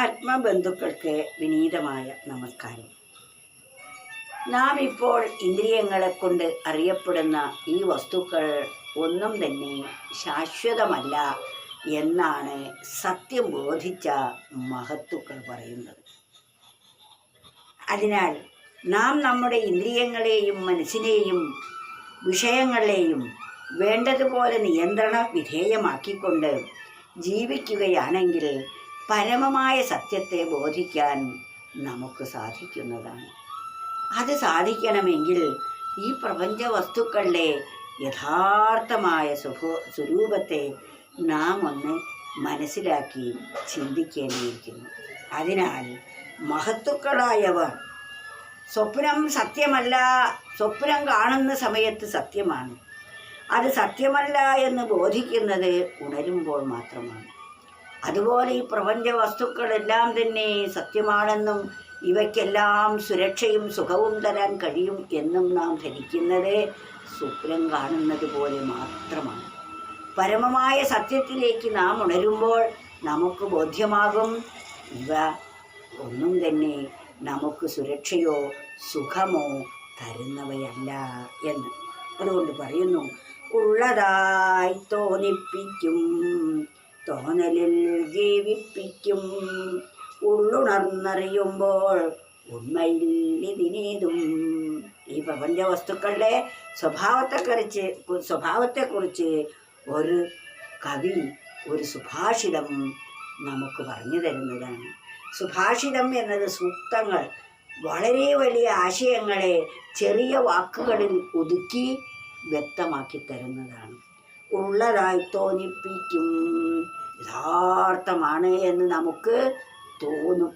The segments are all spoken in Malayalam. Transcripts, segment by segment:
ആത്മബന്ധുക്കൾക്ക് വിനീതമായ നമസ്കാരം. നാം ഇപ്പോൾ ഇന്ദ്രിയങ്ങളെ കൊണ്ട് അറിയപ്പെടുന്ന ഈ വസ്തുക്കൾ ഒന്നും തന്നെ ശാശ്വതമല്ല എന്നാണ് സത്യം ബോധിച്ച മഹത്തുക്കൾ പറയുന്നത്. അതിനാൽ നാം നമ്മുടെ ഇന്ദ്രിയങ്ങളെയും മനസ്സിനെയും വിഷയങ്ങളെയും വേണ്ടതുപോലെ നിയന്ത്രണ വിധേയമാക്കിക്കൊണ്ട് ജീവിക്കുകയാണെങ്കിൽ പരമമായ സത്യത്തെ ബോധിക്കാൻ നമുക്ക് സാധിക്കുന്നതാണ്. അത് സാധിക്കണമെങ്കിൽ ഈ പ്രപഞ്ച വസ്തുക്കളുടെ യഥാർത്ഥമായ സ്വഭോ സ്വരൂപത്തെ നാം ഒന്ന് മനസ്സിലാക്കി ചിന്തിക്കേണ്ടിയിരിക്കുന്നു. അതിനാൽ മഹത്തുക്കളായവർ സ്വപ്നം സത്യമല്ല സ്വപ്നം കാണുന്ന സമയത്ത് സത്യമാണ്. അത് സത്യമല്ല എന്ന് ബോധിക്കുന്നത് ഉണരുമ്പോൾ മാത്രമാണ്. അതുപോലെ ഈ പ്രപഞ്ച വസ്തുക്കളെല്ലാം തന്നെ സത്യമാണെന്നും ഇവയ്ക്കെല്ലാം സുരക്ഷയും സുഖവും തരാൻ കഴിയും എന്നും നാം ധരിക്കുന്നത് സ്വപ്നം കാണുന്നത് പോലെ മാത്രമാണ്. പരമമായ സത്യത്തിലേക്ക് നാം ഉണരുമ്പോൾ നമുക്ക് ബോധ്യമാകും ഇവ ഒന്നും തന്നെ നമുക്ക് സുരക്ഷയോ സുഖമോ തരുന്നവയല്ല എന്ന്. അതുകൊണ്ട് പറയുന്നു ഉള്ളതായി തോന്നിപ്പിക്കും തോന്നലിൽ ജീവിപ്പിക്കും ഉള്ളുണർന്നറിയുമ്പോൾ ഉണ്മയിൽ ഇതിനേതും. ഈ പ്രപഞ്ച വസ്തുക്കളുടെ സ്വഭാവത്തെക്കുറിച്ച് സ്വഭാവത്തെക്കുറിച്ച് ഒരു കവി ഒരു സുഭാഷിതം നമുക്ക് പറഞ്ഞു തരുന്നതാണ്. സുഭാഷിതം എന്നത് സൂക്തങ്ങൾ വളരെ വലിയ ആശയങ്ങളെ ചെറിയ വാക്കുകളിൽ ഒതുക്കി വ്യക്തമാക്കി തരുന്നതാണ്. ഉള്ളതായി തോന്നിപ്പിക്കും. യഥാർത്ഥമാണ് എന്ന് നമുക്ക് തോന്നും.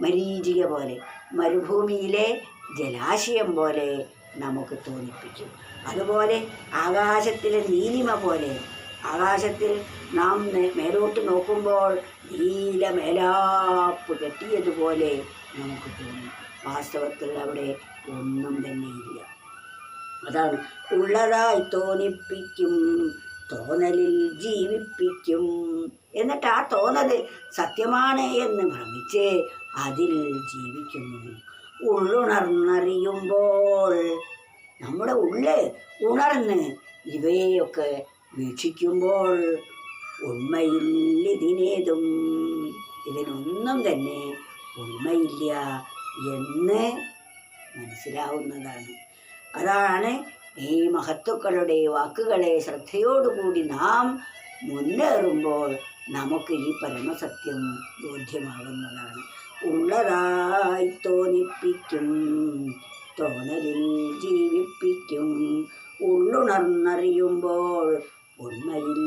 മരീചിക പോലെ മരുഭൂമിയിലെ ജലാശയം പോലെ നമുക്ക് തോന്നിപ്പിക്കും. അതുപോലെ ആകാശത്തിലെ നീലിമ പോലെ ആകാശത്തിൽ നാം മേലോട്ട് നോക്കുമ്പോൾ നീല മേലാപ്പ് കെട്ടിയതുപോലെ നമുക്ക് തോന്നും. വാസ്തവത്തിൽ അവിടെ ഒന്നും തന്നെയില്ല അതാണ് ഉള്ളതായി തോന്നിപ്പിക്കും തോന്നലിൽ ജീവിപ്പിക്കും. എന്നിട്ട് ആ തോന്നൽ സത്യമാണ് എന്ന് ഭ്രമിച്ച് അതിൽ ജീവിക്കുന്നു. ഉള്ളുണർന്നറിയുമ്പോൾ നമ്മുടെ ഉള്ള് ഉണർന്ന് ഇവയൊക്കെ വീക്ഷിക്കുമ്പോൾ ഉണ്മയിൽ ഇതിനേതും. ഇതിനൊന്നും തന്നെ ഉണ്മയില്ല എന്ന് മനസ്സിലാവുന്നതാണ്. അതാണ് ഈ മഹത്തുക്കളുടെ വാക്കുകളെ ശ്രദ്ധയോടുകൂടി നാം മുന്നേറുമ്പോൾ നമുക്ക് ഈ പരമസത്യം ബോധ്യമാകുന്നതാണ്. ഉള്ളതായി തോന്നിപ്പിക്കും തോന്നലിൽ ജീവിപ്പിക്കും ഉള്ളുണർന്നറിയുമ്പോൾ ഉണ്മയിൽ